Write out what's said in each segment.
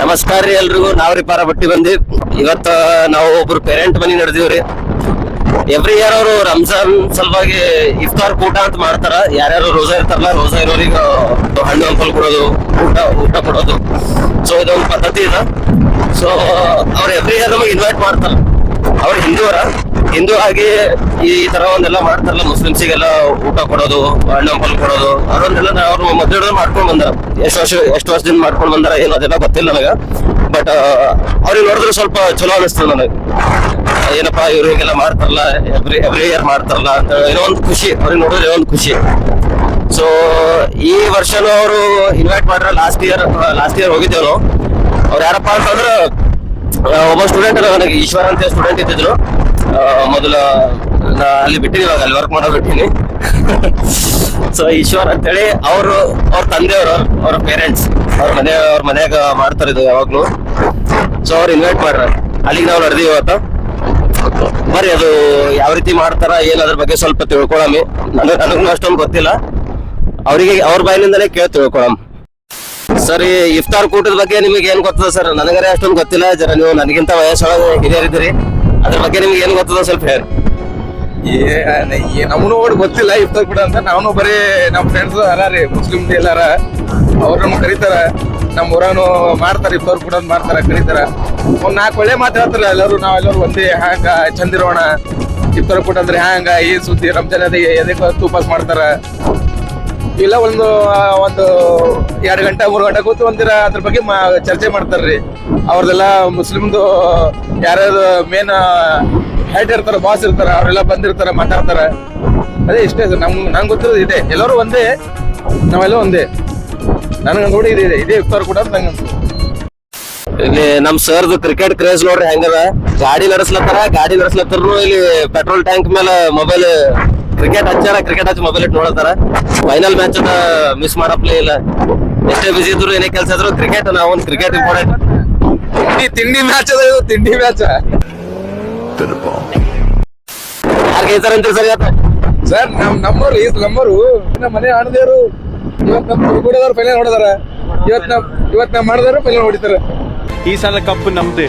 ನಮಸ್ಕಾರ ರೀ ಎಲ್ರಿಗೂ. ನಾವ್ರಿ ಪಾರ ಬಟ್ಟಿ ಬಂದಿ. ಇವತ್ತ ನಾವು ಒಬ್ರು ಪೇರೆಂಟ್ ಮನಿ ನಡೆದಿವ್ರಿ ಎವ್ರಿ ಇಯರ್ ಅವರು ರಂಜಾನ್ ಸಲುವಾಗಿ ಇಫ್ತಾರ್, ಕೂಟ ಅಂತ ಮಾಡ್ತಾರ. ಯಾರ್ಯಾರು ರೋಜಾ ಇರ್ತಾರಲ್ಲ, ರೋಜಾ ಇರೋರಿಗೆ ಹಣ್ಣು, ಹಂಪಲ್ ಕೊಡೋದು, ಊಟ ಊಟ ಕೊಡೋದು. ಸೊ ಇದೊಂದು ಪದ್ಧತಿ ಇದೆ ಸೊ ಅವ್ರು ಎವ್ರಿ ಇಯರ್ ನಮಗೆ ಇನ್ವೈಟ್ ಮಾಡ್ತಾರ. ಅವ್ರು ಹಿಂದೂರ? ಹಿಂದೂ ಆಗಿ ಈ ತರ ಒಂದೆಲ್ಲ ಮಾಡ್ತಾರಲ್ಲ, ಮುಸ್ಲಿಮ್ಸಿಗೆಲ್ಲ ಊಟ ಕೊಡೋದು ಹಣ್ಣು ಹಂಪಲ್ ಕೊಡೋದು, ಅದೊಂದೆಲ್ಲ ಅವ್ರು ಮೊದಲು ಮಾಡ್ಕೊಂಡು ಬಂದಾರ. ಎಷ್ಟು ವರ್ಷ, ಎಷ್ಟು ವರ್ಷದಿಂದ ಮಾಡ್ಕೊಂಡು ಬಂದಾರ ಏನು ಅದೆಲ್ಲ ಗೊತ್ತಿಲ್ಲ ನನಗ. ಬಟ್ ಅವ್ರಿಗೆ ನೋಡಿದ್ರೆ ಸ್ವಲ್ಪ ಚಲೋ ಅನಿಸ್ತದೆ ನನಗೆ. ಏನಪ್ಪಾ ಇವ್ರು ಹೀಗೆಲ್ಲ ಮಾಡ್ತಾರಲ್ಲ ಎವ್ರಿ ಎವ್ರಿ ಇಯರ್ ಮಾಡ್ತಾರಲ್ಲ ಅಂತ ಏನೋ ಒಂದು ಖುಷಿ. ಅವ್ರಿಗೆ ನೋಡಿದ್ರೆ ಏನೋ ಒಂದು ಖುಷಿ. ಸೊ ಈ ವರ್ಷನೂ ಅವರು ಇನ್ವೈಟ್ ಮಾಡ್ರ ಲಾಸ್ಟ್ ಇಯರ್ ಲಾಸ್ಟ್ ಇಯರ್ ಹೋಗಿದ್ದೇವೆ ನಾವು. ಅವ್ರು ಯಾರಪ್ಪ ಅಂತಂದ್ರೆ ಒಬ್ಬ ಸ್ಟೂಡೆಂಟ್ ನನಗೆ ಈಶ್ವರ ಅಂತ ಸ್ಟೂಡೆಂಟ್ ಇದ್ದಿದ್ರು. ಮೊದಲ, ನಾ ಅಲ್ಲಿ ಬಿಟ್ಟಿನಿ ಇವಾಗ ಅಲ್ಲಿ ವರ್ಕ್ ಮಾಡೋ ಬಿಟ್ಟಿನಿ. ಸೊ ಈಶ್ವರ್ ಅಂತೇಳಿ, ಅವರು, ಅವ್ರ ತಂದೆಯವರು, ಅವ್ರ ಪೇರೆಂಟ್ಸ್ ಅವ್ರ ಮನೆ, ಅವ್ರ ಮನ್ಯಾಗ ಮಾಡ್ತಾರ ಇದು ಯಾವಾಗ್ಲೂ. ಸೊ ಅವ್ರು ಇನ್ವೈಟ್ ಮಾಡ್ರ. ಅಲ್ಲಿಗೆ ನಾವು ನಡೆದೀವಿ ಇವತ್ತು. ಬರ್ರಿ ಅದು ಯಾವ ರೀತಿ ಮಾಡ್ತಾರ, ಏನ್ ಅದ್ರ ಬಗ್ಗೆ ಸ್ವಲ್ಪ ತಿಳ್ಕೊಳಮಿ. ನನಗೆ ನನಗೂ ಅಷ್ಟೊಂದು ಗೊತ್ತಿಲ್ಲ. ಅವರಿಗೆ, ಅವ್ರ ಬಾಯಿನಿಂದಲೇ ಕೇಳಿ ತಿಳ್ಕೊಳಮ್. ಸರ್ ಈ ಇಫ್ತಾರ್ ಕೂಟದ ಬಗ್ಗೆ ನಿಮಗೆ ಏನ್ ಗೊತ್ತದ ಸರ್? ನನಗರೆ ಅಷ್ಟೊಂದು ಗೊತ್ತಿಲ್ಲ. ಜರ ನೀವು ನನಗಿಂತ ವಯಸ್ಸೊಳಗೆ ಹಿರಿಯರಿದ್ದೀರಿ. ಅದ್ರ ಬಗ್ಗೆ ನಿಮ್ಗೆ ಏನ್ ಗೊತ್ತದ ಸ್ವಲ್ಪ ಹೇಳಿ. ನಮ್ನು ಓಡ್ ಗೊತ್ತಿಲ್ಲ ಇಫ್ತಾರ್ ಕೂಡ ಅಂತ. ನಾವು ಬರೀ ನಮ್ಮ ಫ್ರೆಂಡ್ಸ್ ಅರಾರಿ ಮುಸ್ಲಿಮ್ ಎಲ್ಲಾರ ಅವ್ರು ನಮ್ಗೆ ಕರೀತಾರ. ನಮ್ಮ ಊರನು ಮಾಡ್ತಾರ, ಇಫ್ತಾರ್ ಅಂತ ಮಾಡ್ತಾರ, ಕರೀತಾರ. ಒಂದ್ ನಾಲ್ಕು ಒಳ್ಳೆ ಮಾತು ಹೇಳ್ತಾರೆ ಎಲ್ಲರೂ. ನಾವೆಲ್ಲರೂ ಒಂದೇ ಹ್ಯಾಂಗ, ಚಂದಿರೋಣ. ಇಫ್ತಾರ್ ಕೂಡ ಅಂದ್ರೆ ಹ್ಯಾಂಗ, ಏನ್ ಸುದ್ದಿ? ರಂಜಾನ್ ಅದೇ, ಎದಕ್ಕೆ ತೂಪಾಸ್ ಮಾಡ್ತಾರ? ಇಲ್ಲ, ಒಂದು ಒಂದು ಎರಡು ಗಂಟೆ, ಮೂರು ಗಂಟೆ ಕೂತು ಒಂದಿರ ಅದ್ರ ಬಗ್ಗೆ ಮಾ- ಚರ್ಚೆ ಮಾಡ್ತಾರ್ರಿ. ಅವ್ರದೆಲ್ಲ ಮುಸ್ಲಿಮ್ದು ಯಾರ್ಯಾರು ಮೇನ್ ಹೆಡ್ ಇರ್ತಾರ ಬಾಸ್ ಇರ್ತಾರ, ಅವರೆಲ್ಲ ಬಂದಿರ್ತಾರ, ಮಾತಾಡ್ತಾರ. ಅದೇ ಇಷ್ಟೇ ಸರ್, ನಮ್, ನಂಗೆ ಗೊತ್ತಿರೋದು ಇದೆ. ಎಲ್ಲರೂ ಒಂದೇ, ನಾವೆಲ್ಲ ಒಂದೇ. ನನಗೆ ನೋಡಿ ಇದೆ, ಇದೇ ಇರ್ತಾರ ಕೂಡ ನಂಗೆ ಇಲ್ಲಿ ನಮ್ ಸರ್ದು ಕ್ರಿಕೆಟ್ ಕ್ರೇಜ್ ನೋಡ್ರಿ, ಹೆಂಗದ? ಗಾಡಿ ನಡೆಸ್ಲತ್ತಾರ ಗಾಡಿ ನಡೆಸ್ಲತ್ತಾರ ಇಲ್ಲಿ ಪೆಟ್ರೋಲ್ ಟ್ಯಾಂಕ್ ಮೇಲೆ ಮೊಬೈಲ್ ಕ್ರಿಕೆಟ್ ಹಚ್ಚಾರ ಕ್ರಿಕೆಟ್ ಹಚ್ಚಿ ಮೊಬೈಲ್ ಇಟ್ಟು ನೋಡತಾರ ಫೈನಲ್ ಮ್ಯಾಚ್ ಅದ ಮಿಸ್ ಮಾಡಪ್ಲೇ ಇಲ್ಲ. ಎಷ್ಟೇ ಬಿಸಿ ಇದ್ರು ಏನೇ ಕೆಲಸ ಇದ್ರು ಕ್ರಿಕೆಟ್ ನಾವು ಒಂದು ಕ್ರಿಕೆಟ್ ಇಂಪಾರ್ಟೆಂಟ್ ತಿಂಡಿ ತಿಂಡಿ ಮ್ಯಾಚ್ ಅದ ಇದು ತಿಂಡಿ ಮ್ಯಾಚ್ ಯಾರು ಗೆಲ್ತಾರ ಅಂತೀರಿ ಸರ್ ಇವತ್ತು? ಸರ್ ನಮ್ ನಮ್ಮವ್ರು ಈ ನಮ್ಮವರು ನಮ್ಮ ಮನೆ ಆಡದೇವ್ರು ಇವತ್ ನಮ್ ಕೂಡದವ್ರು ಫೈನಲ್ ಹೊಡೆದಾರ. ಇವತ್ ನಮ್ ಇವತ್ ನಮ್ ಮಾಡಿದವ್ರು ಫೈನಲ್ ಹೊಡಿತಾರ. ಈ ಸಲ ಕಪ್ ನಮ್ದೆ.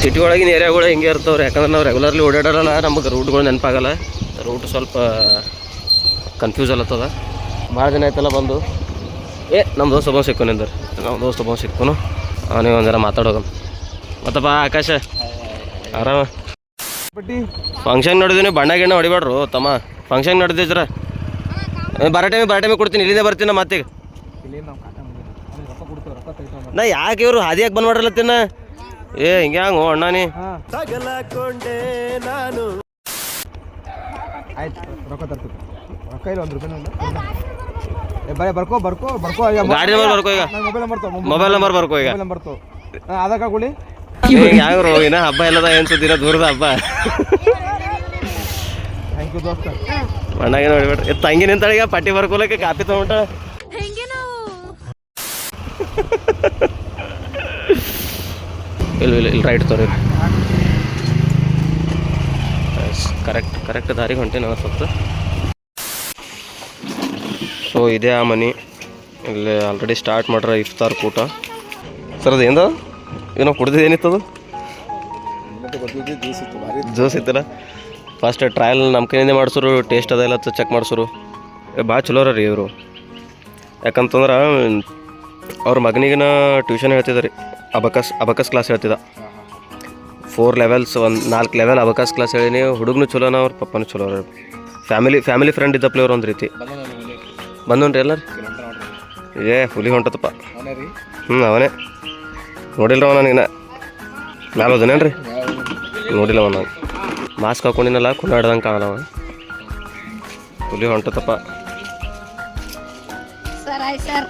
ಸಿಟಿ ಒಳಗಿನ ಏರಿಯಾಗಳು ಹಿಂಗೆ ಇರ್ತಾವ್ರಿ. ಯಾಕಂದ್ರೆ ನಾವು ರೆಗ್ಯುಲರ್ಲಿ ಓಡಾಡಲ್ಲ ನಮಗೆ ರೂಟ್ಗಳು ನೆನಪಾಗಲ್ಲ. ರೂಟ್ ಸ್ವಲ್ಪ ಕನ್ಫ್ಯೂಸ್ ಅಲ್ಲತ್ತದ ಭಾಳ ದಿನ ಆಯ್ತಲ್ಲ ಬಂದು. ಏ ನಮ್ಮ ದೋಸ್ತ ಒಬ್ಬ ಸಿಕ್ಕು ನಿಂದ್ರೆ ನಮ್ಮ ದೋಸ್ತ ಒಬ್ಬ ಸಿಕ್ಕನು. ಅವನಿಗೆ ಒಂದರ ಮಾತಾಡೋದು. ಮತ್ತಪ್ಪ ಆಕಾಶ? ಆರಾಮ? ಬಟ್ಟಿ ಫಂಕ್ಷನ್ ನಡೆದಿನಿ ಬಣ್ಣ ಗಿಣ್ಣ ಹೊಡಿಬೇಡ್ರು ತಮ್ಮ. ಫಂಕ್ಷನ್ ನಡೆದಿದ್ರ? ಬರೋ ಟೈಮಿಗೆ ಬರೋ ಟೈಮಿಗೆ ಕೊಡ್ತೀನಿ. ಇಲ್ಲಿಂದ ಬರ್ತೀನಿ ನಮ್ಮ ಮತ್ತೀಗ. ನಾ ಯಾಕೆ ಇವರು ಹಾದಿಯಾಗಿ ಬಂದ್ ಮಾಡ್ರಲತ್ತಿನ ಏ ಹಿಂಗೆ ಹಂಗ ಅಣ್ಣ ನೀ ಆಯ್ತು ರೊಕ್ಕ ತರ್ತೀವಿ ರೊಕ್ಕ ಇಲ್ಲ ಒಂದು ರೂಪಾಯಿ ಇಲ್ಲ. ಏ ಬರೀ ಬರ್ಕೋ ಬರ್ಕೋ ಬರ್ಕೋ. ಗಾಡಿ ನಂಬರ್ ಬರ್ಕೋ ಈಗ. ಮೊಬೈಲ್ ನಂಬರ್ ತಗೋ ಮೊಬೈಲ್ ನಂಬರ್ ಬರ್ಕೋ ಈಗ. ಮೊಬೈಲ್ ನಂಬರ್ ತಗೋ. ಆಧಾರ್ ಕಾರ್ಡ್ ಕೊಡಿ. ಯಾವ್ರು ಇನ್ನ ಹಬ್ಬ ಎಲ್ಲದ ಏನು ಸುದ್ದಿನ ದೂರದ ಹಬ್ಬ. ಥ್ಯಾಂಕ್ ಯು ದೋಸ್ತ. ಗಿಣ್ಣ ಹೊಡಿಬೇಡ್ರಿ ತಂಗಿ ನಿಂತಾಳ ಈಗ ಪಟ್ಟಿ ಬರ್ಕೊಲಕ್ಕೆ ಕಾಪಿ ತಗೊಂಡ ಹೆಂಗೆ ನಾವು ಇಲ್ಲ ಇಲ್ಲ, ಇಲ್ಲಿ ರೈಟ್ ತೋರಿ ಕರೆಕ್ಟ್ ಕರೆಕ್ಟ್ ದಾರಿಗೆ ಹೊಂಟೇನೆ ಸ್ವಲ್ಪ ಸೊ ಇದೇ ಆ ಮನಿ. ಇಲ್ಲಿ ಆಲ್ರೆಡಿ ಸ್ಟಾರ್ಟ್ ಮಾಡ್ರ ಇಫ್ತಾರ್ ಕೂಟ. ಸರ್ ಅದು ಏನದ? ಏನೋ ಕುಡ್ದಿದ್ದು ಏನಿತ್ತದು ಜ್ಯೂಸ್ ಇತ್ತಲ್ಲ? ಫಸ್ಟ್ ಟ್ರಯಲ್ ನಮ್ಮ ಕೈಯಿಂದ ಮಾಡಿಸೋರು ಟೇಸ್ಟ್ ಅದೆಲ್ಲ ಚೆಕ್ ಮಾಡಿಸೋರು ಭಾಳ ಚಲೋ ರೀ ಇವರು. ಯಾಕಂತಂದ್ರೆ, ಅವ್ರ ಮಗನಿಗಿನ ಟ್ಯೂಷನ್ ಹೇಳ್ತಿದ್ದ ರೀ ಅಬಕಸ್ ಅಬಕಸ್ ಕ್ಲಾಸ್ ಹೇಳ್ತಿದ್ದ ಫೋರ್ ಲೆವೆಲ್ಸ್ ಒಂದು ನಾಲ್ಕು ಲೆವೆಲ್ ಅಬಕಾಸ್ ಕ್ಲಾಸ್ ಹೇಳೀನಿ ಹುಡುಗನು ಚಲೋನ ಅವ್ರ ಪಪ್ಪನೂ ಚಲೋ ಅವ್ರ ಫ್ಯಾಮಿಲಿ ಫ್ಯಾಮಿಲಿ ಫ್ರೆಂಡ್ ಇದ್ದ ಅವ್ರು ಒಂದು ರೀತಿ. ಬಂದನ್ರಿ ಎಲ್ಲರ? ಏ ಹುಲಿ ಹೊಂಟತಪ್ಪ ಹ್ಞೂ ಅವನೇ. ನೋಡಿಲ್ರ ಅವ ನನಗಿನ ಮ್ಯಾಲ ಹೋದನೇನ್ರಿ ನೋಡಿಲ್ಲ ಅವ ನಾನು ಮಾಸ್ಕ್ ಹಾಕೊಂಡಿನಲ್ಲ ಕುಂಡಾಡ್ದಂಗೆ ಕಾಣಲ್ಲ ಅವ ಹುಲಿ ಹೊಂಟತಪ್ಪ ಆಯ್ ಸರ್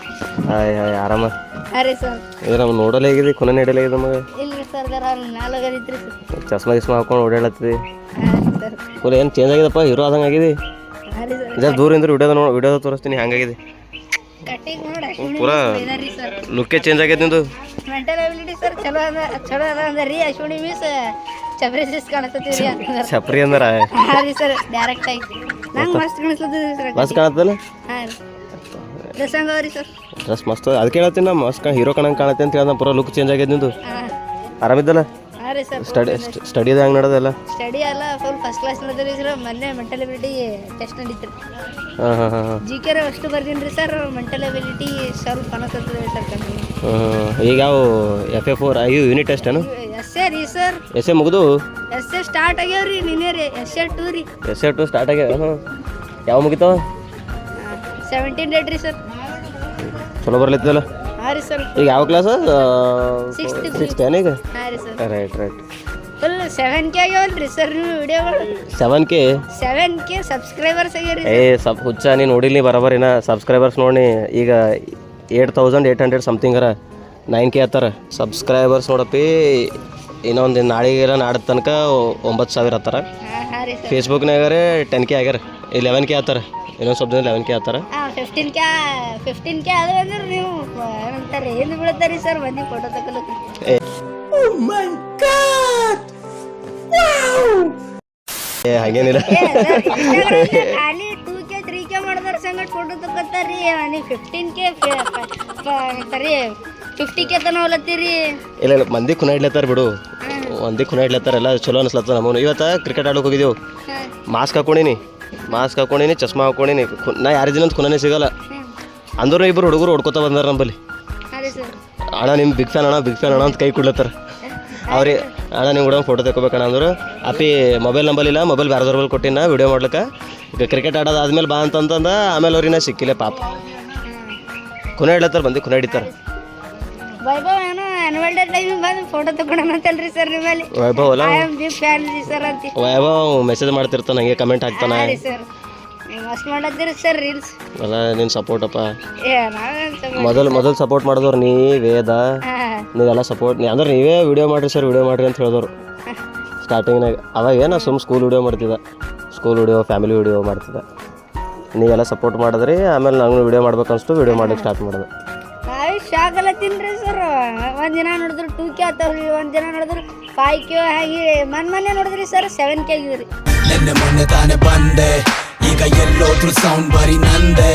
ಹಾಯ್ ಹಾಯ್ ಆರಾಮ? ಅರೆ ಸರ್ ಕುನ ನಡೆಯಲ್ಲ ಹೇಗಿದೆ ನಮಗೆ ಇಲ್ರಿ ಸರ್ ಜರ ನಾಲ್ಕದಿತ್ರಿ ಸರ್ ಚಸ್ಮಾ ಗಿಸ್ಮಾ ಹಾಕೊಂಡು ಓಡಾಡತ್ತಿ ಸರ್ ಫುಲ್ ಏನು ಚೇಂಜ್ ಆಗಿದಪ್ಪ? ಹೀರೋ ಆದಂಗೆ ಆಗಿದೆ? ಅರೆ ಸರ್ ಜರ ದೂರಿಂದ ವಿಡಿಯೋದ ನೋಡಿ ವಿಡಿಯೋದ ತೋರಿಸ್ತೀನಿ ಹಂಗಾಗಿದೆ ಕಟಿಂಗ್ ನೋಡಿ ಪೂರಾ ಇದಾರಿ ಲುಕ್ಕೇ ಚೇಂಜ್ ಆಗೈತೆ ನಿಂದು. ಮೆಂಟಲ್ ಅಬಿಲಿಟಿ ಸರ್ ಚಲೋ ಅದ ಚಲೋ ಅದ ಅಂದ ರೀ ಅಶ್ವಿನಿ ಮೀಸ್ ಚಪ್ರಿ ಸಿಸ್ ಕಾಣತ್ತೀರಿ ಅಂತಂದ್ರ ಚಪ್ರಿ ಅಂದ್ರ? ಹಾಂ ರೀ ಸರ್ ಡೈರೆಕ್ಟ್ ಆಗಿ. ನಂಗೆ ಮಸ್ತ್ ಕಾಣಿಸ್ಲತ್ತದ್ರಿ ಸರ್ ಮಸ್ತ್ ಕಾಣತ್ತಲ್ಲ? ಹಾಂ ರೀ. ಡ್ರೆಸ್ ರೀ ಸರ್ ಡ್ರೆಸ್ ಮಸ್ತ್ ಅದಕ್ಕೆ ಹೇಳ್ತೀನಿ ನಾ ಮಸ್ತ್ ಹೀರೋ ಕಣಂಗೆ ಕಾಣತ್ತೆ ಅಂತ ಹೇಳ್ದ ಪೂರ ಲುಕ್ ಚೇಂಜ್ ಆಗ್ಯದ ನಿಂದು. ಆರಾಮಿದ್ದಲ್ಲ ಹಾಂ ರೀ ಸರ್ ಸ್ಟಡಿ ಸ್ಟಡಿದ ಹೆಂಗೆ ನಡೆದಲ್ಲ ಸ್ಟಡಿ ಅಲ್ಲ ಫುಲ್ ಫಸ್ಟ್ ಕ್ಲಾಸ್ ನಡೆದ್ರಿ ಸರ್ ಮೊನ್ನೆ ಮೆಂಟಲ್ ಎಬಿಲಿಟಿ ಟೆಸ್ಟ್ ನಡೀತ್ರಿ ಹಾಂ ಹಾಂ ಹಾಂ ಜಿ ಕೆ ಅಷ್ಟು ಬರ್ದೀನಿ ರೀ ಸರ್ ಮೆಂಟಲ್ ಎಬಿಲಿಟಿ ಸ್ವಲ್ಪ ಅನಸತ್ತದ್ರಿ ಸರ್ ಕಮ್ಮಿ. ಈಗ ಯಾವ F A four I unit test ಏನು? ಎಸ್ ಎ ರೀ ಸರ್ ಎಸ್ ಎ ಮುಗಿದು? ಎಸ್ ಎ ಸ್ಟಾರ್ಟ್ ಆಗ್ಯಾವ್ರಿ ನಿನ್ನೆ ರೀ. ಎಸ್ ಎ ಟೂ ರೀ. ಎಸ್ ಎ ಟು ಸ್ಟಾರ್ಟ್ ಆಗ್ಯಾವ ಯಾವ ಮುಗಿತಾವ? ಸೆವೆಂಟೀನ್ ರೇಟ್ ರೀ ಸರ್. ಚಲೋ ಬರ್ಲಿತ್ತಲ್ಲ? ಹಾಂ ರೀ ಸರ್. ಈಗ ಯಾವ ಕ್ಲಾಸ್ Sixth. ಸಿಕ್ಸ್ತ್ ಏನೀಗ ಹಾಂ ರೀ sir. Right right full seven K ಆಗ್ಯಾವಲ್ರಿ sir ನೀವು ವಿಡಿಯೋಗಳು seven K seven K subscribers ಆಗ್ಯಾರಿ ಏ ಸಬ್ ಹುಚ್ಚ ನೀನು ನೋಡಿಲ್ಲ ನೀ ಬರೋಬರಿನ ಸಬ್ಸ್ಕ್ರೈಬರ್ಸ್ ನೋಡಿ ಈಗ eight thousand eight hundred something ಅರ. ನೈನ್ ಕೆ ಹತ್ತಾರ. ಸಬ್ಸ್ಕ್ರೈಬರ್ಸ್ ನೋಡಪ್ಪಿ ಇನ್ನೊಂದು ನಾಳೆಗೆಲ್ಲ ನಾಡ ತನಕ ಒಂಬತ್ತು ಸಾವಿರ ಹತ್ತಾರ. ಹಾಂ ಹಾಂ ರೀ ಸರ್. ಫೇಸ್ಬುಕ್ನಾಗಾರೆ ಟೆನ್ ಕೆ ಆಗ್ಯಾರ. ಲೆವೆನ್ ಕೆ ಆತಾರ. ಇನ್ನೊಂದು ಸ್ವಲ್ಪ ದಿನ ಲೆವೆನ್ ಕೆ ಆತಾರ. ಫಿಫ್ಟೀನ್ ಕೆ ಫಿಫ್ಟೀನ್ ಕೆ ಆದ್ರೆ ಅಂದ್ರೆ ನೀವು ಏನಂತಾರೆ ಏನು ಬೀಳುತ್ತಾರೆ ಸರ್? ಬನ್ನಿ ಫೋಟೋ ತಗೊಳಕ್ಕೆ ಏ. ಹಾಗೇನಿಲ್ಲ. ಖಾಲಿ ಟೂ ಕೆ ತ್ರೀ ಕೆ ಮಾಡಿದ್ರ ಸಂಗಟ್ ಫೋಟೋ ತಗೋತಾರ್ರಿ ನೀವು ಫಿಫ್ಟೀನ್ ಕೆ ಸರಿ ಫಿಫ್ಟಿ ಕೆ ತನ ಹೋಲತ್ತೀರಿ. ಇಲ್ಲ ಇಲ್ಲ ಮಂದಿ ಖುನ ಇಡ್ಲತ್ತಾರ ಬಿಡು. ಮಂದಿ ಖುನ ಇಡ್ಲತ್ತಾರ ಎಲ್ಲ ಚಲೋ ಅನ್ಸ್ಲತ್ತ ನಮ್ಮ ಇವತ್ತು ಕ್ರಿಕೆಟ್ ಆಡೋಕೆ ಹೋಗಿದ್ದೆವು ಮಾಸ್ಕ್ ಹಾಕೊಂಡಿನಿ. ಮಾಸ್ಕ್ ಹಾಕೊಂಡಿನಿ ಚಸ್ಮಾ ಹಾಕೊಂಡಿನಿ. ಖು- ನಾ ಯಾರ ದಿನ ಅಂತ ಖುನಾನೇ ಸಿಗಲ್ಲ. ಅಂದ್ರೂ ಇಬ್ಬರು ಹುಡುಗರು ಹೊಡ್ಕೊತ ಬಂದಾರ ನಂಬಲ್ಲಿ ಅಣ್ಣ ನಿಮ್ಮ ಬಿಗ್ ಫ್ಯಾನ್ ಅಣ್ಣ ಬಿಗ್ ಫ್ಯಾನ್ ಅಣ್ಣ ಅಂತ ಕೈ ಕೊಡ್ಲತ್ತಾರ. ಅವ್ರಿಗೆ ಅಣ್ಣ ನೀವು ಕೂಡ ಫೋಟೋ ತೆಗೋಬೇಕಣ್ಣ ಅಂದ್ರೆ. ಅಪ್ಪಿ ಮೊಬೈಲ್ ನಂಬಲಿಲ್ಲ ಮೊಬೈಲ್ ಬೇರೆದವ್ರ ಮೇಲೆ ಕೊಟ್ಟಿನ ವಿಡಿಯೋ ಮಾಡ್ಲಿಕ್ಕೆ. ಈಗ ಕ್ರಿಕೆಟ್ ಆಡೋದು ಆದ್ಮೇಲೆ ಬಾ ಅಂತಂತಂದ ಆಮೇಲೆ ಅವ್ರಿಗೆ ಸಿಕ್ಕಿಲ್ಲ ಪಾಪ. ಖುನ ಹಿಡ್ಲತ್ತಾರ ಬಂದು ಖುನ ಹಿಡಿತಾರೆ. ವೈಭವ್ ಏನೋ ಆನ್ಯುವಲ್ ಡೇ ಟೈಮಿಗೆ ಬಂದು ಫೋಟೋ ತಗೊಳ್ಳೋಣ ಅಂತಲ್ರಿ ಸರ್ ನಿಮ್ಮಲ್ಲಿ. ವೈಭವ್ ಅಲ್ಲ? ಐ ಆಮ್ ಫ್ಯಾನ್ ಸರ್ ಅಂತ. ವೈಭವ್ ಮೆಸೇಜ್ ಮಾಡ್ತಿರ್ತಾನೆ ಹಂಗೆ ಕಮೆಂಟ್ ಹಾಕ್ತಾನೆ. ಹಾಂ ರೀ ಸರ್ ನೀವು ಮಸ್ತ್ ಮಾಡತ್ತೀರಿ ಸರ್ ರೀಲ್ಸ್ ಅಲ್ಲ ನಿನ್ನ ಏ ನಾವೇನು ಸರ್ ಮೊದಲು ಮೊದಲು ಸಪೋರ್ಟ್ ಮಾಡಿದವ್ರು ನೀ ವೇದ ಹಾಂ. ನೀವೆಲ್ಲ ಸಪೋರ್ಟ್ ನೀ ಅಂದ್ರೆ ನೀವೇ ವಿಡಿಯೋ ಮಾಡಿರಿ ಸರ್ ವಿಡಿಯೋ ಮಾಡಿರಿ ಅಂತ ಹೇಳಿದವ್ರು. ಸ್ಟಾರ್ಟಿಂಗ್ನಾಗ ಅವಾಗ ಏನೋ ಸುಮ್ಮ ಸ್ಕೂಲ್ ವಿಡಿಯೋ ಮಾಡ್ತಿದ್ದ. ಸ್ಕೂಲ್ ವಿಡಿಯೋ ಫ್ಯಾಮಿಲಿ ವಿಡಿಯೋ ಮಾಡ್ತಿದ್ದ. ನೀವೆಲ್ಲ ಸಪೋರ್ಟ್ ಮಾಡಿದ್ರಿ ಆಮೇಲೆ ನಾನು ವಿಡಿಯೋ ಮಾಡ್ಬೇಕು ಅನ್ಸ್ತು ವಿಡಿಯೋ ಮಾಡಕ್ಕೆ ಸ್ಟಾರ್ಟ್ ಮಾಡಿದೆ ಒಂದ್ ದಿನ ನೋಡಿದ್ರು ಟೂ ಕೆ ಆತಾವ್ರಿ ಒಂದ್ ದಿನ ನೋಡಿದ್ರು ಫೈವ್ ಕೆ ಹಾಗೆ ಮನ್ ಮೊನ್ನೆ ನೋಡಿದ್ರಿ ಸರ್ ಸೆವೆನ್ ಕೆ ಆಗಿದ್ರಿ. ನಿನ್ನೆ ಮೊನ್ನೆ ತಾನೇ ಬಂದೆ ಈಗ ಎಲ್ಲೋದ್ರು ಸೌಂಡ್ ಬರೀ ನಂದೆ.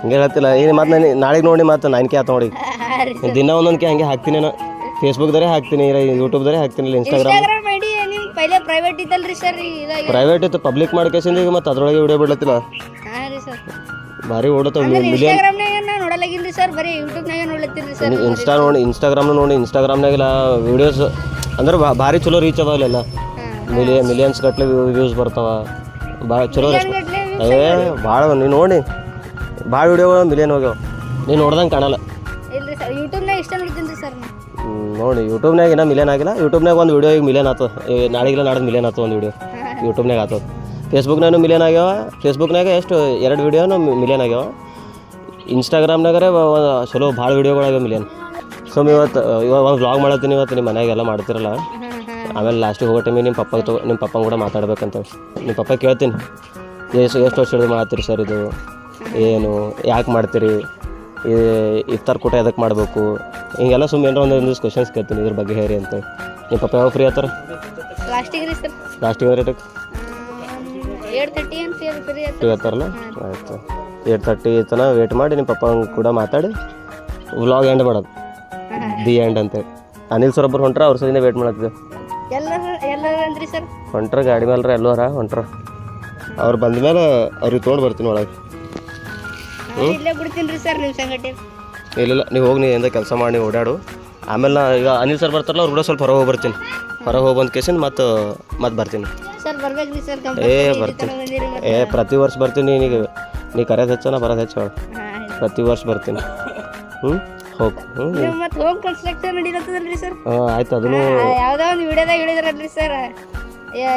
ಹಂಗೆ ಹೇಳ್ತಿಲ್ಲ ಏನು ಮತ್ತೆ ನಾನು ನಾಳೆಗೆ ನೋಡಿ ಮತ್ತೆ ನೈನ್ ಕೆ ಆತ ನೋಡಿ. ದಿನ ಒಂದೊಂದು ಕೆ ಹಂಗೆ ಹಾಕ್ತೀನಿ ನಾನು. ಫೇಸ್ಬುಕ್ದಾರೆ ಹಾಕ್ತೀನಿ ಇಲ್ಲ ಯೂಟ್ಯೂಬ್ದಾರೆ ಹಾಕ್ತೀನಿ ಇಲ್ಲ ಇನ್ಸ್ಟಾಗ್ರಾಮ್ ಇನ್ಸ್ಟಾಗ್ರಾಮ್ ಐಡಿ ನಿಮ್ ಪೈಲೆ ಪ್ರೈವೇಟ್ ಇತ್ತಲ್ರಿ ಸರ್ ಇದಾಗ ಪ್ರೈವೇಟ್ ಇತ್ತು ಪಬ್ಲಿಕ್ ಮಾಡ್ಕೇಸಿಂದ ಈಗ ಮತ್ತೆ ಅದರೊಳಗೆ ವಿಡಿಯೋ ಬಿಡ್ಲತ್ತಿಲ್ಲ. ಹಾಂ ರೀ ಸರ್ ಭಾರಿ ಓಡತ್ತ ಅಂದ್ರೆ ಮಿಲಿಯನ್ ನಾ ನೋಡಲಾಗಿನ್ರಿ ಸರ್ ಬರೀ ಯೂಟ್ಯೂಬ್ನಾಗೆ ನೋಡ್ಲತ್ತೀರಿ ಸರ್. ಇನ್ಸ್ಟಾ ನೋಡಿ ಇನ್ಸ್ಟಾಗ್ರಾಮ್ ನೋಡಿ ಇನ್ಸ್ಟಾಗ್ರಾಮ್ನಾಗೆಲ್ಲ ವಿಡಿಯೋಸ್ ಅಂದ್ರೆ ಭಾರಿ ಚಲೋ ರೀಚ್ ಅವ ಅಲ್ಲೆಲ್ಲ. ಮಿಲಿಯನ್ ಮಿಲಿಯನ್ಸ್ ಗಟ್ಲೆ ವ್ಯೂಸ್ ಬರ್ತಾವ. ಭಾಳ ಚಲೋ ಏ ಭಾಳ ನೀನು ನೋಡಿ ಭಾಳ ವಿಡಿಯೋಗಳು ಮಿಲಿಯನ್ ಹೋಗ್ಯಾವ. ನೀನು ನೋಡ್ದಂಗೆ ಕಾಣಲ್ಲ. ಇಲ್ರಿ ಸರ್ ಯೂಟ್ಯೂಬ್ನಾಗ ಇಷ್ಟ ನೋಡ್ತೀನಿ ಸರ್ ನೋಡಿ ಯೂಟ್ಯೂಬ್ನಾಗ ಏನೋ ಮಿಲಿಯನ್ ಆಗಿಲ್ಲ. ಯೂಟ್ಯೂಬ್ನಾಗ ಒಂದು ವಿಡಿಯೋ ಈಗ ಮಿಲಿಯನ್ ಆತು. ನಾಳೆಗಿಲ್ಲ ನಾಡ್ದು ಮಿಲಿಯನ್ ಆತು ಒಂದು ವಿಡಿಯೋ ಯೂಟ್ಯೂಬ್ನಾಗ ಆತು. ಫೇಸ್ಬುಕ್ನಾಗೂ ಮಿಲಿಯನ್ ಆಗ್ಯಾವ. ಫೇಸ್ಬುಕ್ನಾಗ ಎಷ್ಟು ಎರಡು ವಿಡಿಯೋನು ಮಿಲಿಯನ್ ಆಗ್ಯಾವ. ಇನ್ಸ್ಟಾಗ್ರಾಮ್ನಾಗರೆ ಚಲೋ ಭಾಳ ವಿಡಿಯೋಗಳಾಗ್ಯಾವ ಮಿಲಿಯನ್. ಸೊ ಇವತ್ತು ಇವಾಗ ಒಂದು ವ್ಲಾಗ್ ಮಾಡತ್ತೀನಿ ಇವತ್ತು ನಿಮ್ಮ ಮನೆಯಾಗೆಲ್ಲ ಮಾಡ್ತಿರಲ್ಲ. ಆಮೇಲೆ ಲಾಸ್ಟಿಗೆ ಹೋಗೋ ಟೈಮಿಗೆ ನಿಮ್ಮ ಪಪ್ಪ ತೊಗೊ ನಿಮ್ಮ ಪಪ್ಪನ ಕೂಡ ಮಾತಾಡ್ಬೇಕಂತ ನಿಮ್ಮ ಪಪ್ಪ ಕೇಳ್ತೀನಿ. ಎಷ್ಟು ಎಷ್ಟು ವರ್ಷ ಹಿಡಿದು ಮಾಡ್ತೀರಿ ಸರ್ ಇದು? ಏನು ಯಾಕೆ ಮಾಡ್ತೀರಿ? ಈ ಇಫ್ತಾರ್ ಕೂಟ ಎದಕ್ಕೆ ಮಾಡಬೇಕು? ಹಿಂಗೆಲ್ಲ ಸುಮ್ಮನೆ ಏನೋ ಒಂದೊಂದು ಕ್ವಶನ್ಸ್ ಕೇಳ್ತೀನಿ ಇದ್ರ ಬಗ್ಗೆ ಹೇರಿ ಅಂತ ನಿಮ್ಮ ಪಪ್ಪ ಯಾವಾಗ ಫ್ರೀ ಆತರ ಲಾಸ್ಟಿಗೆ ರೇಟಕ್ಕೆ ಆತಾರಲ್ಲ ಆಯ್ತು. ಏಟ್ ತರ್ಟಿ ತನಕ ವೇಟ್ ಮಾಡಿ ನಿಮ್ಮ ಪಪ್ಪ ಕೂಡ ಮಾತಾಡಿ ವ್ಲಾಗ್ ಎಂಡ್ ಮಾಡೋದು. ದಿ ಎಂಡ್ ಅಂತೇಳಿ ಅನಿಲ್ ಸರ್ ಒಬ್ಬರು ಹೊಂಟ್ರ ಅವ್ರ ಸದಿಂದ ವೇಟ್ ಮಾಡತ್ತಿದ್ದೆ ಎಲ್ಲರ ಎಲ್ಲರ ಸರ್? ಹೊಂಟ್ರ ಗಾಡಿ ಮೇಲ್ರ ಎಲ್ಲೋರ ಹೊಂಟ್ರ. ಅವ್ರು ಬಂದ ಮೇಲೆ ಅವ್ರಿಗೆ ತೊಗೊಂಡು ಬರ್ತೀನಿ ಒಳಗೆ. ಇಲ್ಲ ನೀವು ಹೋಗಿ ನೀವು ಎಂದ ಕೆಲಸ ಮಾಡಿ ನೀವು ಓಡಾಡು. ಆಮೇಲೆ ನಾ ಈಗ ಅನಿಲ್ ಸರ್ ಬರ್ತಾರಲ್ಲ ಅವ್ರು ಕೂಡ ಸ್ವಲ್ಪ ಹೊರಗೆ ಹೋಗಿ ಬರ್ತೀನಿ ಹೊರಗೆ ಹೋಗಿ ಬಂದ ಕೇಸಿನ ಮತ್ತು ಮತ್ತೆ ಬರ್ತೀನಿ. ಏ ಬರ್ತೀನಿ. ಏ ಪ್ರತಿ ವರ್ಷ ಬರ್ತೀನಿ ನೀನು ನೀ ಕರೆಯೋದು ಹೆಚ್ಚನ ಬರೋದು ಹೆಚ್ಚು ಪ್ರತಿ ವರ್ಷ ಬರ್ತೀನಿ. ಹ್ಞೂ ಹೋಗು. ಹ್ಞೂ ನೀವು ಮತ್ತೆ ಹೋಮ್ ಕನ್ಸ್ಟ್ರಕ್ಷನ್ ನಡೀಲತ್ತದಲ್ರಿ ಸರ್ ಹಾಂ ಆಯ್ತು ಅದನ್ನು ಯಾವುದೋ ಒಂದು ವಿಡಿಯೋದಾಗ ಹೇಳಿದ್ರಲ್ರಿ ಸರ್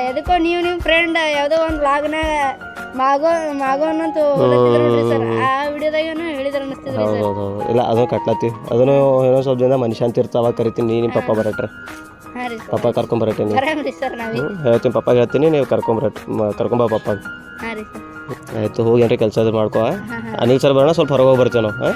ಎದಕ್ಕೋ ನೀವು ನಿಮ್ಮ ಫ್ರೆಂಡ್ ಯಾವುದೋ ಒಂದು ಮಾಗೋ ಮಾಗೋ ಅನ್ನಂತ ನೋಡ್ರಿ ಸರ್ ಆ ವಿಡಿಯೋದಾಗೇನು ಹೇಳಿದ್ರ ಅನಿಸ್ತದ್ರಿ ಹೌದು ಇಲ್ಲ ಅದನ್ನು ಕಟ್ಲತ್ತಿ. ಅದನ್ನು ಏನೋ ಸ್ವಲ್ಪ ದಿನ ಮನುಷ್ಯಂತ ಇರ್ತಾವ ಕರಿತೀನಿ. ನೀ ನಿಮ್ಮ ಪಪ್ಪ ಬರಟ್ರೆ. ಪಪ್ಪ ಕರ್ಕೊಂಡ್ ನೀವು ಹೇಳ್ತೀನಿ ಪಪ್ಪ ಹೇಳ್ತೀನಿ ನೀವು ಕರ್ಕೊಂಬರಟ್ ಕರ್ಕೊಂಬ ಪಪ್ಪ ಹಾಂ ರೀ ಸರ್ ಆಯಿತು ಹೋಗಿ ಏನ್ರಿ ಕೆಲಸ ಅದು ಮಾಡ್ಕೋ ಅನಿಲ್ ಸರ್ ಬರೋಣ ಸ್ವಲ್ಪ ಹೊರಗೆ ಹೋಗಿ ಬರ್ತೇವೆ ನಾವು ಹಾಂ.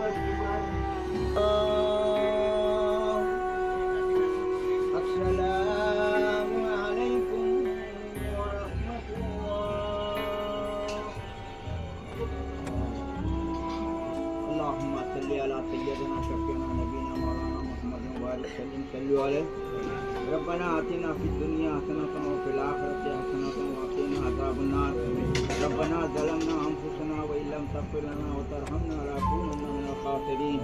اللهم صل على سيدنا شفيعنا نبينا مولانا محمد وبارك وسلم صلوا عليه ربنا آتنا في الدنيا حسنة وفي الآخرة حسنة وقنا عذاب النار ربنا ظلمنا أنفسنا وإن لم تغفر لنا وترحمنا لنكونن من الخاسرين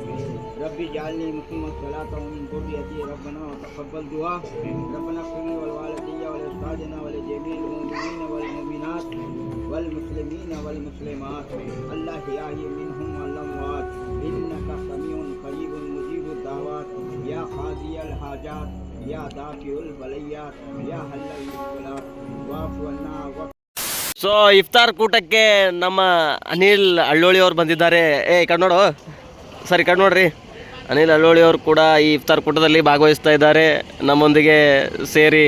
ربي اجعلني مقيم الصلاة ومن ذريتي ربنا وتقبل دعاء ربنا اغفر لي ولوالدي ولأستاذنا ولجميع المؤمنين والمؤمنات والمسلمين والمسلمات الله يحيي منهم الأموات إنك سميع قريب مجيب الدعوات يا قاضي الحاجات يا دافع البليات يا حل المشكلات واعف عنا واغفر ಸೊ ಇಫ್ತಾರ್ ಕೂಟಕ್ಕೆ ನಮ್ಮ ಅನಿಲ್ ಅಳ್ಳೋಳಿ ಅವ್ರು ಬಂದಿದ್ದಾರೆ ಏ ಈ ಕಡೆ ನೋಡು ಸರಿ ಕಡೆ ನೋಡ್ರಿ ಅನಿಲ್ ಅಳ್ಳೋಳಿ ಅವರು ಕೂಡ ಈ ಇಫ್ತಾರ್ ಕೂಟದಲ್ಲಿ ಭಾಗವಹಿಸ್ತಾ ಇದ್ದಾರೆ ನಮ್ಮೊಂದಿಗೆ ಸೇರಿ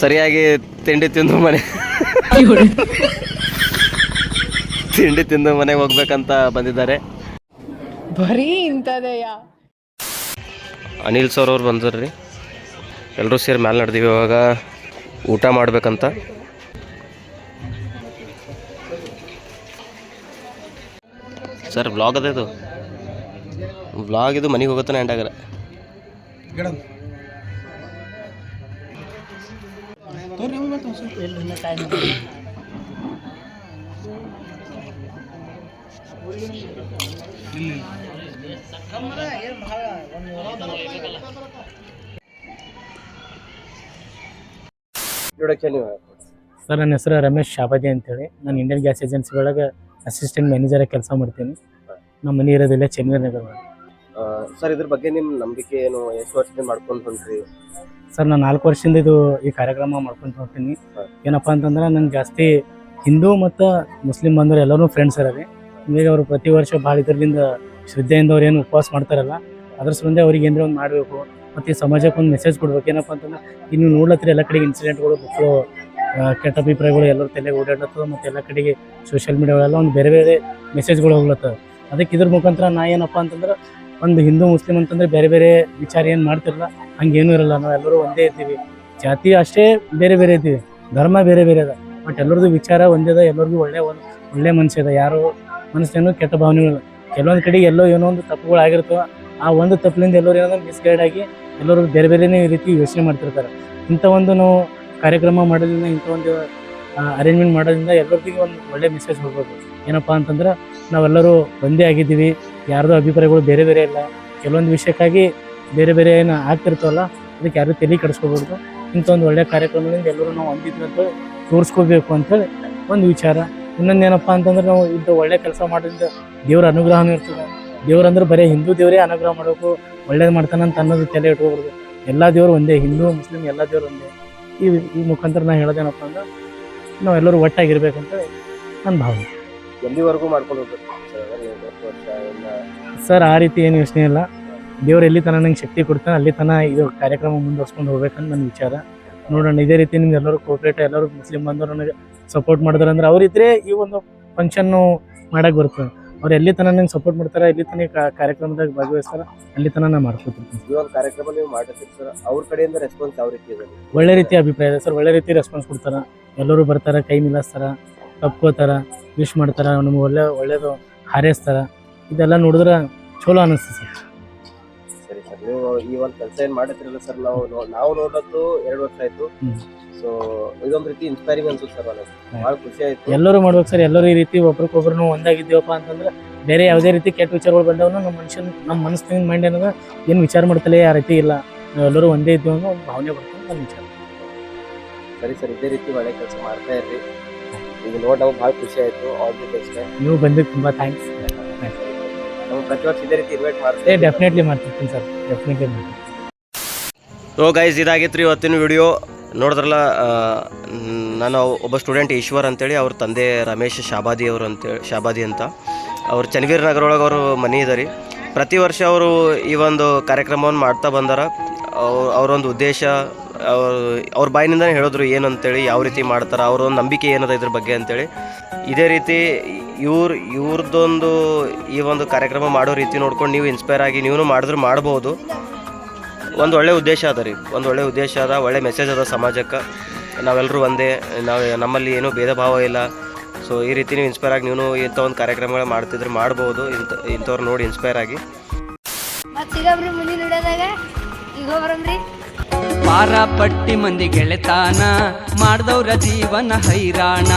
ಸರಿಯಾಗಿ ತಿಂಡಿ ತಿಂದು ಮನೆ ತಿಂಡಿ ತಿಂದು ಮನೆಗೆ ಹೋಗ್ಬೇಕಂತ ಬಂದಿದ್ದಾರೆ ಬರೀ ಇಂಥದೆಯಾ? ಅನಿಲ್ ಸರ್ ಅವ್ರು ಬಂದ್ರಿ ಎಲ್ಲರೂ ಸೇರಿ ಮೇಲೆ ನಡೆದೀವಿ ಇವಾಗ. ಊಟ ಮಾಡ್ಬೇಕಂತ. ಸರ್ ಬ್ಲಾಗ್ ಅದ ಇದು? ಬ್ಲಾಗ್ ಇದು ಮನೆಗೆ ಹೋಗುತ್ತಾನೆ ಎಂಡ್ ಆಗಲ್ಲ ಸರ್ ನನ್ನ ಹೆಸರು ರಮೇಶ್ ಶಾಬಾದಿ ಅಂತೇಳಿ. ನಾನು ಇಂಡಿಯನ್ ಗ್ಯಾಸ್ ಏಜೆನ್ಸಿ ಒಳಗೆ ಅಸಿಸ್ಟೆಂಟ್ ಮ್ಯಾನೇಜರ್ ಕೆಲಸ ಮಾಡ್ತೀನಿ. ನಮ್ಮ ಮನೆ ಇರೋದಿಲ್ಲ ಚೆನ್ನೂರು ನಗರ ಸರ್ ಇದ್ರ ಬಗ್ಗೆ ನಿಮ್ಮ ನಂಬಿಕೆ ಏನು? ಎಷ್ಟು ವರ್ಷದಿಂದ ಮಾಡ್ಕೊಂಡು ಹೊಂಟ್ರಿ? ಸರ್ ನಾನು ನಾಲ್ಕು ವರ್ಷದಿಂದ ಇದು ಈ ಕಾರ್ಯಕ್ರಮ ಮಾಡ್ಕೊಂಡು ಹೋಗ್ತೀನಿ ಏನಪ್ಪಾ ಅಂತಂದ್ರೆ ನಾನು ಜಾಸ್ತಿ ಹಿಂದೂ ಮತ್ತು ಮುಸ್ಲಿಂ ಬಂದ್ರೆ ಎಲ್ಲರೂ ಫ್ರೆಂಡ್ಸ್ ಇರೋದೆ. ಹೀಗಾಗಿ ಅವರು ಪ್ರತಿ ವರ್ಷ ಭಾಳ ಇದರಿಂದ ಶ್ರದ್ಧೆಯಿಂದ ಅವ್ರು ಏನು ಉಪವಾಸ ಮಾಡ್ತಾರಲ್ಲ, ಅದ್ರ ಸಂಬಂಧ ಅವ್ರಿಗೆ ಏನಾರ ಒಂದು ಮಾಡಬೇಕು. ಮತ್ತು ಸಮಾಜಕ್ಕೆ ಒಂದು ಮೆಸೇಜ್ ಕೊಡ್ಬೇಕು. ಏನಪ್ಪ ಅಂತಂದ್ರೆ, ಇನ್ನು ನೋಡ್ಲತ್ತಿರ ಎಲ್ಲ ಕಡೆಗೆ ಇನ್ಸಿಡೆಂಟ್ಗಳು ಮಕ್ಕಳು ಕೆಟ್ಟ ಅಭಿಪ್ರಾಯಗಳು ಎಲ್ಲರ ತಲೆಗೆ ಓಡಾಡ್ಲತ್ತದ, ಮತ್ತು ಎಲ್ಲ ಕಡೆಗೆ ಸೋಷಿಯಲ್ ಮೀಡಿಯಾಗಳೆಲ್ಲ ಒಂದು ಬೇರೆ ಬೇರೆ ಮೆಸೇಜ್ಗಳು ಹೋಗ್ಲತ್ತದ. ಅದಕ್ಕೆ ಇದ್ರ ಮುಖಾಂತರ ನಾ ಏನಪ್ಪ ಅಂತಂದ್ರೆ, ಒಂದು ಹಿಂದೂ, ಮುಸ್ಲಿಂ ಅಂತಂದ್ರೆ ಬೇರೆ ಬೇರೆ ವಿಚಾರ ಏನು ಮಾಡ್ತಿರಲ್ಲ, ಹಂಗೇನೂ ಇರಲ್ಲ. ನಾವೆಲ್ಲರೂ ಒಂದೇ ಇರ್ತೀವಿ ಜಾತಿ ಅಷ್ಟೇ ಬೇರೆ ಬೇರೆ ಇದ್ದೀವಿ. ಧರ್ಮ ಬೇರೆ ಬೇರೆ ಅದ. ಬಟ್ ಎಲ್ಲರದ್ದು ವಿಚಾರ ಒಂದೇ ಅದ, ಎಲ್ಲರಿಗೂ ಒಳ್ಳೆ ಒಳ್ಳೆ ಮನಸ್ಸಿದೆ ಯಾರು ಮನಸ್ಸೇನು ಕೆಟ್ಟ ಭಾವನೆಗಳು ಕೆಲವೊಂದು ಕಡೆ ಎಲ್ಲೋ ಏನೋ ಒಂದು ತಪ್ಪುಗಳು ಆಗಿರ್ತವೆ ಆ ಒಂದು ತಪ್ಪಿನಿಂದ ಎಲ್ಲರೂ ಏನೋ ಮಿಸ್ಗೈಡ್ ಆಗಿ ಎಲ್ಲರೂ ಬೇರೆ ಬೇರೆನೇ ರೀತಿ ಯೋಚನೆ ಮಾಡ್ತಿರ್ತಾರೆ. ಇಂಥ ಒಂದು ನಾವು ಕಾರ್ಯಕ್ರಮ ಮಾಡೋದ್ರಿಂದ, ಇಂಥ ಒಂದು ಅರೇಂಜ್ಮೆಂಟ್ ಮಾಡೋದ್ರಿಂದ ಎಲ್ಲರಿಗೂ ಒಂದು ಒಳ್ಳೆ ಮೆಸೇಜ್ ಹೋಗ್ಬೋದು ಏನಪ್ಪ ಅಂತಂದ್ರೆ, ನಾವೆಲ್ಲರೂ ಒಂದೇ ಆಗಿದ್ದೀವಿ. ಯಾರ್ದೋ ಅಭಿಪ್ರಾಯಗಳು ಬೇರೆ ಬೇರೆ ಇಲ್ಲ. ಕೆಲವೊಂದು ವಿಷಯಕ್ಕಾಗಿ ಬೇರೆ ಬೇರೆ ಏನು ಆಗ್ತಿರ್ತವಲ್ಲ, ಅದಕ್ಕೆ ಯಾರು ತಲೆ ಕೆಡಿಸ್ಕೋಬಾರ್ದು. ಇಂಥ ಒಂದು ಒಳ್ಳೆ ಕಾರ್ಯಕ್ರಮದಿಂದ ಎಲ್ಲರೂ ನಾವು ಹೊಂದಿದ್ವಿ ಅಂತ ತೋರಿಸ್ಕೋಬೇಕು ಅಂತೇಳಿ ಒಂದು ವಿಚಾರ. ಇನ್ನೊಂದು ಏನಪ್ಪ ಅಂತಂದ್ರೆ ನಾವು ಇಂಥ ಒಳ್ಳೆ ಕೆಲಸ ಮಾಡೋದ್ರಿಂದ ದೇವ್ರ ಅನುಗ್ರಹನೂ ಇರ್ತದೆ. ದೇವ್ರಂದ್ರೆ ಬರೀ ಹಿಂದೂ ದೇವರೇ ಅನುಗ್ರಹ ಮಾಡಬೇಕು ಒಳ್ಳೇದು ಮಾಡ್ತಾನಂತ ಅನ್ನೋದು ತಲೆ ಇಟ್ಕೋಬಾರ್ದು. ಎಲ್ಲ ದೇವರು ಒಂದೇ ಹಿಂದೂ ಮುಸ್ಲಿಂ ಎಲ್ಲ ದೇವರು ಒಂದೇ. ಈ ಈ ಮುಖಾಂತರ ನಾ ಹೇಳೋದೇನಪ್ಪ ಅಂದ್ರೆ ನಾವೆಲ್ಲರೂ ಒಟ್ಟಾಗಿರ್ಬೇಕಂತ ನನ್ನ ಭಾವನೆ. ಎಲ್ಲಿವರೆಗೂ ಮಾಡ್ಕೊಂಡು ಹೋಗ್ಬೇಕು? ಸರ್ ಆ ರೀತಿ ಏನು ಯೋಚನೆ ಇಲ್ಲ. ದೇವ್ರು ಎಲ್ಲಿ ತನ ನಂಗೆ ಶಕ್ತಿ ಕೊಡ್ತಾನೆ ಅಲ್ಲಿ ತನ ಇದು ಕಾರ್ಯಕ್ರಮ ಮುಂದುವರ್ಸ್ಕೊಂಡು ಹೋಗ್ಬೇಕಂತ ನನ್ನ ವಿಚಾರ. ನೋಡೋಣ ಇದೇ ರೀತಿ ನಿಮ್ಗೆ ಎಲ್ಲರೂ ಕೋಪ್ರೇಟ್ ಎಲ್ಲರೂ ಮುಸ್ಲಿಂ ಬಂದವರು ನನಗೆ ಸಪೋರ್ಟ್ ಮಾಡಿದ್ರೆ. ಅಂದ್ರೆ ಅವ್ರಿದ್ರೆ ಈ ಒಂದು ಫಂಕ್ಷನ್ನು ಮಾಡಕ್ಕೆ ಬರ್ತದೆ ಅವ್ರು ಎಲ್ಲಿ ತನ ನಂಗೆ ಸಪೋರ್ಟ್ ಮಾಡ್ತಾರೆ ಎಲ್ಲಿ ತನಕ ಕಾರ್ಯಕ್ರಮದಾಗ ಭಾಗವಹಿಸ್ತಾರ ಅಲ್ಲಿ ತನ ನಾ ಮಾಡ್ಕೊತಿರ್ತೀನಿ ಈ ಒಂದು ಕಾರ್ಯಕ್ರಮ ನೀವು ಮಾಡಿರ್ತೀರಿ ಸರ್ ಅವ್ರ ಕಡೆಯಿಂದ ರೆಸ್ಪಾನ್ಸ್ ಯಾವ ರೀತಿ ಇದೆ? ಒಳ್ಳೆ ರೀತಿ ಅಭಿಪ್ರಾಯ ಇದೆ ಸರ್ ಒಳ್ಳೆ ರೀತಿ ರೆಸ್ಪಾನ್ಸ್ ಕೊಡ್ತಾರೆ. ಎಲ್ಲರೂ ಬರ್ತಾರೆ ಕೈ ಮಿಲಾಸ್ತಾರ ತಪ್ಕೋತಾರ ವಿಶ್ ಮಾಡ್ತಾರ ನಮ್ಗೆ ಒಳ್ಳೆ ಒಳ್ಳೇದು ಹಾರೈಸ್ತಾರ. ಇದೆಲ್ಲ ನೋಡಿದ್ರೆ ಚಲೋ ಅನಿಸ್ತದೆ ಸರ್. ಸರಿ ಸರ್ ನೀವು ಈ ಒಂದು ಕೆಲಸ ಏನು ಮಾಡಿದ್ರಲ್ಲ ಸರ್ ನಾವು ನೋ- ನಾವು ನೋಡೋದು ಎರಡು ವರ್ಷ ಆಯ್ತು. ಸೊ ಇದೊಂದು ರೀತಿ ಇನ್ಸ್ಪೈರಿಂಗ್ ಅನ್ಸುತ್ತೆ ಸರ್ ನನಗೆ ಭಾಳ ಖುಷಿ ಆಯ್ತು. ಎಲ್ಲರೂ ಮಾಡ್ಬೇಕು ಸರ್ ಎಲ್ಲರೂ ಈ ರೀತಿ ಒಬ್ರಿಗೊಬ್ರು ಒಂದಾಗಿದ್ದೀವಪ್ಪ ಅಂತಂದ್ರೆ ಬೇರೆ ಯಾವುದೇ ರೀತಿ ಕೆಟ್ಟ ವಿಚಾರಗಳು ಬಂದವನು ನಮ್ಮ ಮನುಷ್ಯನ ನಮ್ಮ ಮನಸ್ಸಿನ ಮೈಂಡ್ ಏನದ ಏನು ವಿಚಾರ ಮಾಡ್ತಲೇ ಆ ರೀತಿ ಇಲ್ಲ. ಎಲ್ಲರೂ ಒಂದೇ ಇದ್ದೀವಿ ಅನ್ನೋ ಒಂದು ಭಾವನೆ ಬರ್ತದೆ ನನ್ನ ವಿಚಾರ ಸರಿ ಸರ್ ಇದೇ ರೀತಿ ಒಳ್ಳೆ ಕೆಲಸ ಮಾಡ್ತಾ ಇರ್ರಿ. ಈಗ ನೋಡಿ ನಾವು ಬಹಳ ಖುಷಿ ಆಯ್ತು. ಆಲ್ ದಿ ಬೆಸ್ಟ್ ನೀವು ಬಂದಿದ್ದು ತುಂಬ ಥ್ಯಾಂಕ್ಸ್ ನಾವು ಪ್ರತಿ ವರ್ಷ ಇದೇ ರೀತಿ ಇನ್ವೈಟ್ ಏ ಮಾಡ್ತೀವಿ ಡೆಫಿನೆಟ್ಲಿ ಮಾಡ್ತಿರ್ತೀನಿ ಸರ್. ಡೆಫಿನೆಟ್ಲಿ ಮಾಡ್ತೀನಿ ಸೊ ಗೈಸ್ ಇದಾಗಿತ್ತು ರೀ ಇವತ್ತಿನ ವಿಡಿಯೋ ನೋಡಿದ್ರಲ್ಲ ನಾನು ಒಬ್ಬ ಸ್ಟೂಡೆಂಟ್ ಈಶ್ವರ್ ಅಂತೇಳಿ, ಅವ್ರ ತಂದೆ ರಮೇಶ್ ಶಾಬಾದಿ ಅವರು ಅಂತೇಳಿ ಶಾಬಾದಿ ಅಂತ. ಅವ್ರು ಚನ್ನವೀರ ನಗರೊಳಗೆ ಅವರು ಮನೆ ಇದೆ ರೀ ಪ್ರತಿ ವರ್ಷ ಅವರು ಈ ಒಂದು ಕಾರ್ಯಕ್ರಮವನ್ನು ಮಾಡ್ತಾ ಬಂದಾರ. ಅವ್ರ ಅವರೊಂದು ಉದ್ದೇಶ, ಅವ್ರ ಅವ್ರ ಬಾಯಿನಿಂದನೇ ಹೇಳಿದ್ರು ಏನು ಅಂತೇಳಿ, ಯಾವ ರೀತಿ ಮಾಡ್ತಾರೆ, ಅವರೊಂದು ನಂಬಿಕೆ ಏನದ ಇದ್ರ ಬಗ್ಗೆ ಅಂತೇಳಿ. ಇದೇ ರೀತಿ ಇವ್ರು ಇವ್ರದ್ದೊಂದು ಈ ಒಂದು ಕಾರ್ಯಕ್ರಮ ಮಾಡೋ ರೀತಿ ನೋಡ್ಕೊಂಡು ನೀವು ಇನ್ಸ್ಪೈರ್ ಆಗಿ ನೀವು ಮಾಡಿದ್ರೂ ಮಾಡ್ಬೋದು. ಒಂದು ಒಳ್ಳೆ ಉದ್ದೇಶ ಅದ ರೀ. ಒಂದು ಒಳ್ಳೆ ಉದ್ದೇಶ ಅದ ಒಳ್ಳೆ ಮೆಸೇಜ್ ಅದ ಸಮಾಜಕ್ಕೆ. ನಾವೆಲ್ಲರೂ ಒಂದೇ ನಾವು ನಮ್ಮಲ್ಲಿ ಏನೂ ಭೇದ ಭಾವ ಇಲ್ಲ. ಸೊ ಈ ರೀತಿ ನೀವು ಇನ್ಸ್ಪೈರ್ ಆಗಿ ನೀವು ಇಂಥ ಒಂದು ಕಾರ್ಯಕ್ರಮಗಳು ಮಾಡ್ತಿದ್ರೆ ಮಾಡ್ಬೋದು. ಇಂಥ ಇಂಥವ್ರು ನೋಡಿ ಇನ್ಸ್ಪೈರ್ ಆಗಿ. ಪಾರ ಪಟ್ಟಿ ಮಂದಿ ಗೆಳೆತಾನ ಮಾಡ್ದವ್ರ ಜೀವನ ಹೈರಾಣ.